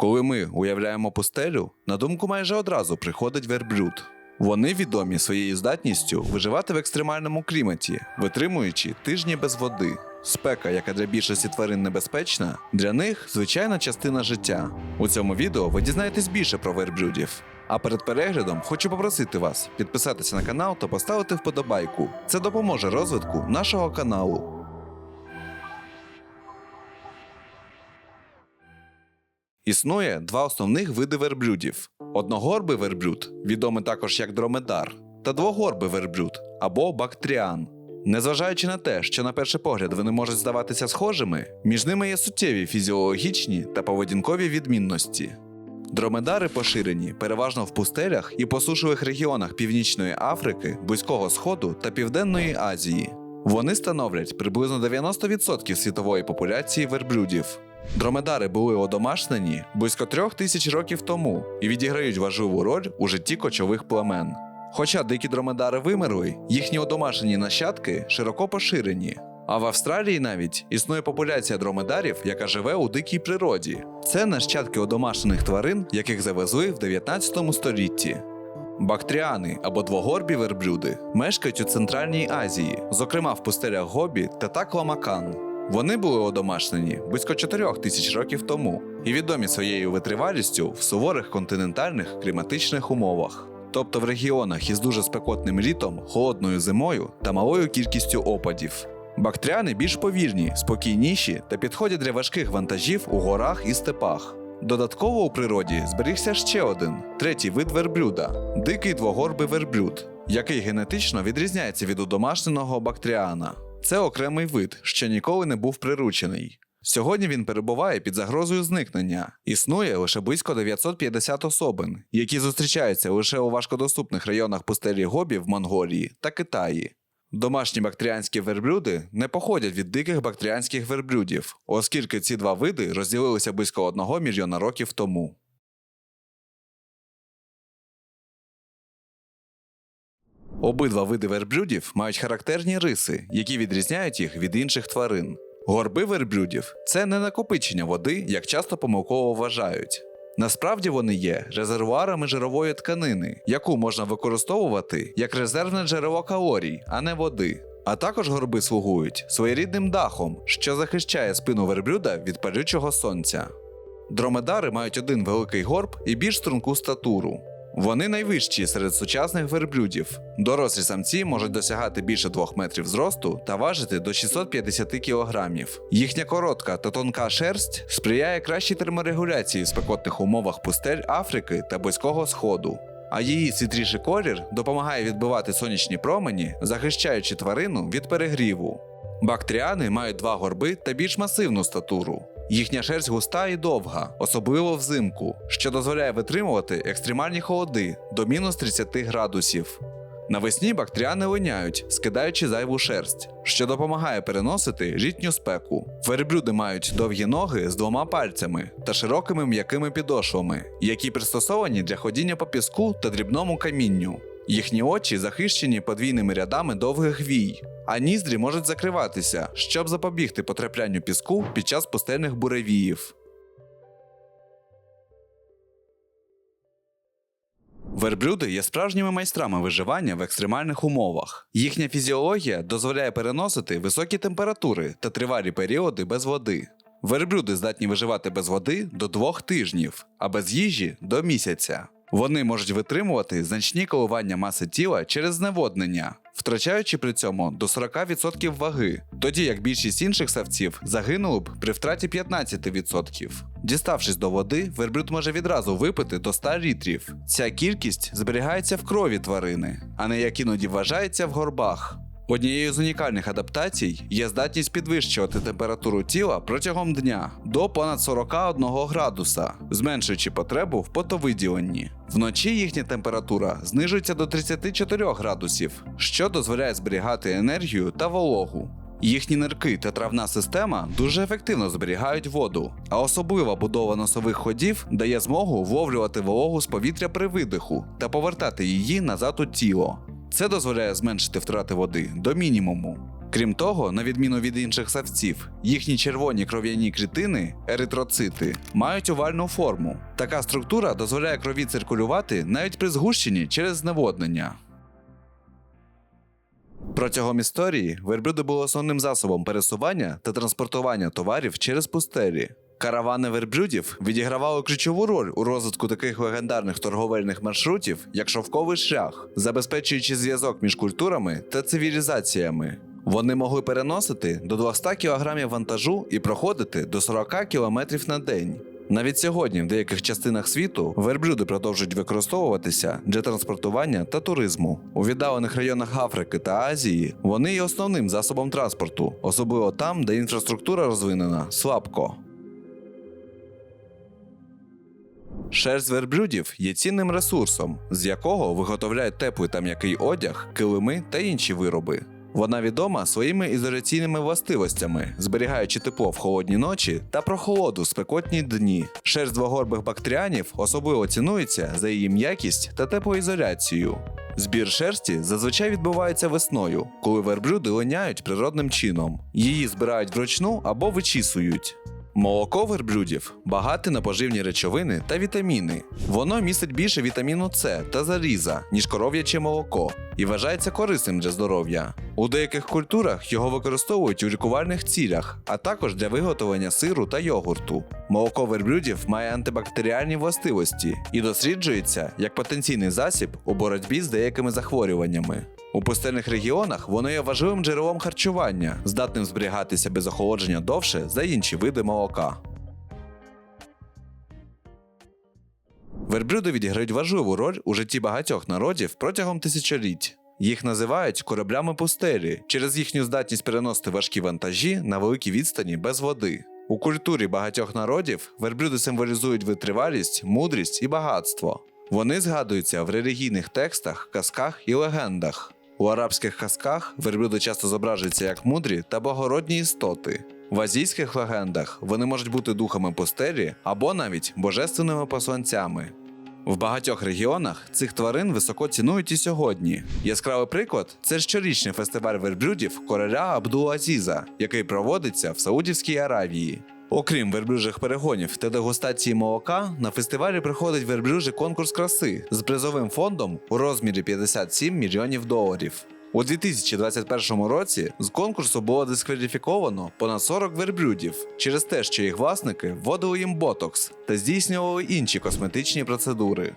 Коли ми уявляємо пустелю, на думку майже одразу приходить верблюд. Вони відомі своєю здатністю виживати в екстремальному кліматі, витримуючи тижні без води. Спека, яка для більшості тварин небезпечна, для них звичайна частина життя. У цьому відео ви дізнаєтесь більше про верблюдів. А перед переглядом хочу попросити вас підписатися на канал та поставити вподобайку. Це допоможе розвитку нашого каналу. Існує два основних види верблюдів: одногорбий верблюд, відомий також як дромедар, та двогорбий верблюд або бактріан. Незважаючи на те, що на перший погляд вони можуть здаватися схожими, між ними є суттєві фізіологічні та поведінкові відмінності. Дромедари поширені переважно в пустелях і посушливих регіонах Північної Африки, Близького Сходу та Південної Азії. Вони становлять приблизно 90% світової популяції верблюдів. Дромедари були одомашнені близько трьох тисяч років тому і відіграють важливу роль у житті кочових племен. Хоча дикі дромедари вимерли, їхні одомашені нащадки широко поширені. А в Австралії навіть існує популяція дромедарів, яка живе у дикій природі. Це нащадки одомашених тварин, яких завезли в 19 столітті. Бактріани або двогорбі верблюди мешкають у Центральній Азії, зокрема в пустелях Гобі та Такламакан. Вони були одомашнені близько 4 тисяч років тому і відомі своєю витривалістю в суворих континентальних кліматичних умовах, тобто в регіонах із дуже спекотним літом, холодною зимою та малою кількістю опадів. Бактріани більш повільні, спокійніші та підходять для важких вантажів у горах і степах. Додатково у природі зберігся ще один третій вид верблюда дикий двогорбий верблюд, який генетично відрізняється від удомашненого бактріана. Це окремий вид, що ніколи не був приручений. Сьогодні він перебуває під загрозою зникнення. Існує лише близько 950 особин, які зустрічаються лише у важкодоступних районах пустелі Гобі в Монголії та Китаї. Домашні бактріанські верблюди не походять від диких бактріанських верблюдів, оскільки ці два види розділилися близько 1 мільйона років тому. Обидва види верблюдів мають характерні риси, які відрізняють їх від інших тварин. Горби верблюдів це не накопичення води, як часто помилково вважають. Насправді вони є резервуарами жирової тканини, яку можна використовувати як резервне джерело калорій, а не води. А також горби слугують своєрідним дахом, що захищає спину верблюда від палючого сонця. Дромедари мають один великий горб і більш струнку статуру. Вони найвищі серед сучасних верблюдів. Дорослі самці можуть досягати більше 2 метрів зросту та важити до 650 кілограмів. Їхня коротка та тонка шерсть сприяє кращій терморегуляції в спекотних умовах пустель Африки та Близького Сходу. А її світліший колір допомагає відбивати сонячні промені, захищаючи тварину від перегріву. Бактріани мають два горби та більш масивну статуру. Їхня шерсть густа і довга, особливо взимку, що дозволяє витримувати екстремальні холоди до мінус 30 градусів. Навесні бактріани линяють, скидаючи зайву шерсть, що допомагає переносити літню спеку. Верблюди мають довгі ноги з двома пальцями та широкими м'якими підошвами, які пристосовані для ходіння по піску та дрібному камінню. Їхні очі захищені подвійними рядами довгих вій, а ніздрі можуть закриватися, щоб запобігти потраплянню піску під час пустельних буревіїв. Верблюди є справжніми майстрами виживання в екстремальних умовах. Їхня фізіологія дозволяє переносити високі температури та тривалі періоди без води. Верблюди здатні виживати без води до двох тижнів, а без їжі до місяця. Вони можуть витримувати значні коливання маси тіла через зневоднення, втрачаючи при цьому до 40% ваги, тоді як більшість інших савців загинули б при втраті 15%. Діставшись до води, верблюд може відразу випити до 100 літрів. Ця кількість зберігається в крові тварини, а не як іноді вважається в горбах. Однією з унікальних адаптацій є здатність підвищувати температуру тіла протягом дня до понад 41 градуса, зменшуючи потребу в потовиділенні. Вночі їхня температура знижується до 34 градусів, що дозволяє зберігати енергію та вологу. Їхні нирки та травна система дуже ефективно зберігають воду, а особлива будова носових ходів дає змогу вловлювати вологу з повітря при видиху та повертати її назад у тіло. Це дозволяє зменшити втрати води до мінімуму. Крім того, на відміну від інших савців, їхні червоні кров'яні клітини, еритроцити, мають овальну форму. Така структура дозволяє крові циркулювати навіть при згущенні через зневоднення. Протягом історії верблюди були основним засобом пересування та транспортування товарів через пустелі. Каравани верблюдів відігравали ключову роль у розвитку таких легендарних торговельних маршрутів, як шовковий шлях, забезпечуючи зв'язок між культурами та цивілізаціями. Вони могли переносити до 200 кг вантажу і проходити до 40 км на день. Навіть сьогодні в деяких частинах світу верблюди продовжують використовуватися для транспортування та туризму. У віддалених районах Африки та Азії вони є основним засобом транспорту, особливо там, де інфраструктура розвинена слабко. Шерсть верблюдів є цінним ресурсом, з якого виготовляють теплий та м'який одяг, килими та інші вироби. Вона відома своїми ізоляційними властивостями, зберігаючи тепло в холодні ночі та прохолоду в спекотні дні. Шерсть двогорбих бактеріанів особливо цінується за її м'якість та теплоізоляцію. Збір шерсті зазвичай відбувається весною, коли верблюди линяють природним чином. Її збирають вручну або вичісують. Молоко верблюдів багате на поживні речовини та вітаміни. Воно містить більше вітаміну С та заліза, ніж коров'яче молоко, і вважається корисним для здоров'я. У деяких культурах його використовують у лікувальних цілях, а також для виготовлення сиру та йогурту. Молоко верблюдів має антибактеріальні властивості і досліджується як потенційний засіб у боротьбі з деякими захворюваннями. У пустельних регіонах воно є важливим джерелом харчування, здатним зберігатися без охолодження довше за інші види молока. Верблюди відіграють важливу роль у житті багатьох народів протягом тисячоліть. Їх називають кораблями пустелі через їхню здатність переносити важкі вантажі на великі відстані без води. У культурі багатьох народів верблюди символізують витривалість, мудрість і багатство. Вони згадуються в релігійних текстах, казках і легендах. У арабських казках верблюди часто зображуються як мудрі та благородні істоти. В азійських легендах вони можуть бути духами пустелі або навіть божественними посланцями. В багатьох регіонах цих тварин високо цінують і сьогодні. Яскравий приклад це щорічний фестиваль верблюдів короля Абдул-Азіза, який проводиться в Саудівській Аравії. Окрім верблюжих перегонів та дегустації молока, на фестивалі приходить верблюжий конкурс краси з призовим фондом у розмірі 57 мільйонів доларів. У 2021 році з конкурсу було дискваліфіковано понад 40 верблюдів через те, що їх власники вводили їм ботокс та здійснювали інші косметичні процедури.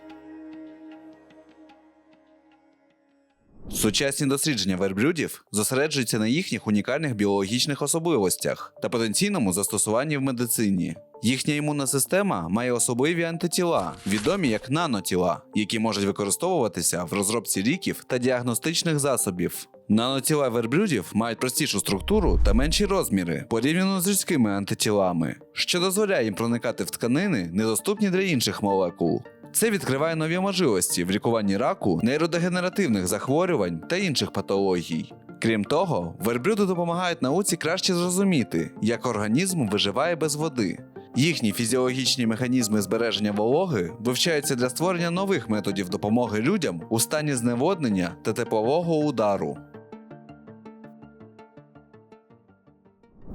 Сучасні дослідження верблюдів зосереджуються на їхніх унікальних біологічних особливостях та потенційному застосуванні в медицині. Їхня імунна система має особливі антитіла, відомі як нанотіла, які можуть використовуватися в розробці ліків та діагностичних засобів. Нанотіла верблюдів мають простішу структуру та менші розміри порівняно з людськими антитілами, що дозволяє їм проникати в тканини, недоступні для інших молекул. Це відкриває нові можливості в лікуванні раку, нейродегенеративних захворювань та інших патологій. Крім того, верблюди допомагають науці краще зрозуміти, як організм виживає без води. Їхні фізіологічні механізми збереження вологи вивчаються для створення нових методів допомоги людям у стані зневоднення та теплового удару.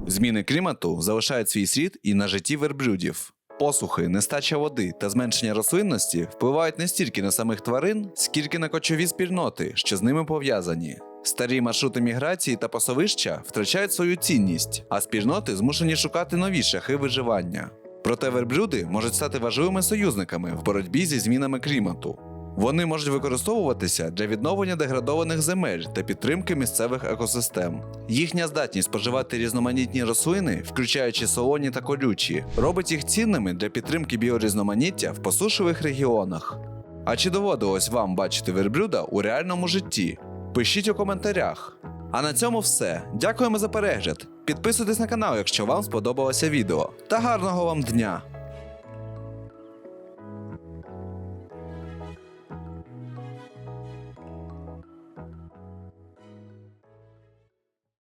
Зміни клімату залишають свій слід і на житті верблюдів. Посухи, нестача води та зменшення рослинності впливають не стільки на самих тварин, скільки на кочові спільноти, що з ними пов'язані. Старі маршрути міграції та пасовища втрачають свою цінність, а спільноти змушені шукати нові шляхи виживання. Проте верблюди можуть стати важливими союзниками в боротьбі зі змінами клімату. Вони можуть використовуватися для відновлення деградованих земель та підтримки місцевих екосистем. Їхня здатність споживати різноманітні рослини, включаючи солоні та колючі, робить їх цінними для підтримки біорізноманіття в посушливих регіонах. А чи доводилось вам бачити верблюда у реальному житті? Пишіть у коментарях. А на цьому все. Дякуємо за перегляд. Підписуйтесь на канал, якщо вам сподобалося відео. Та гарного вам дня!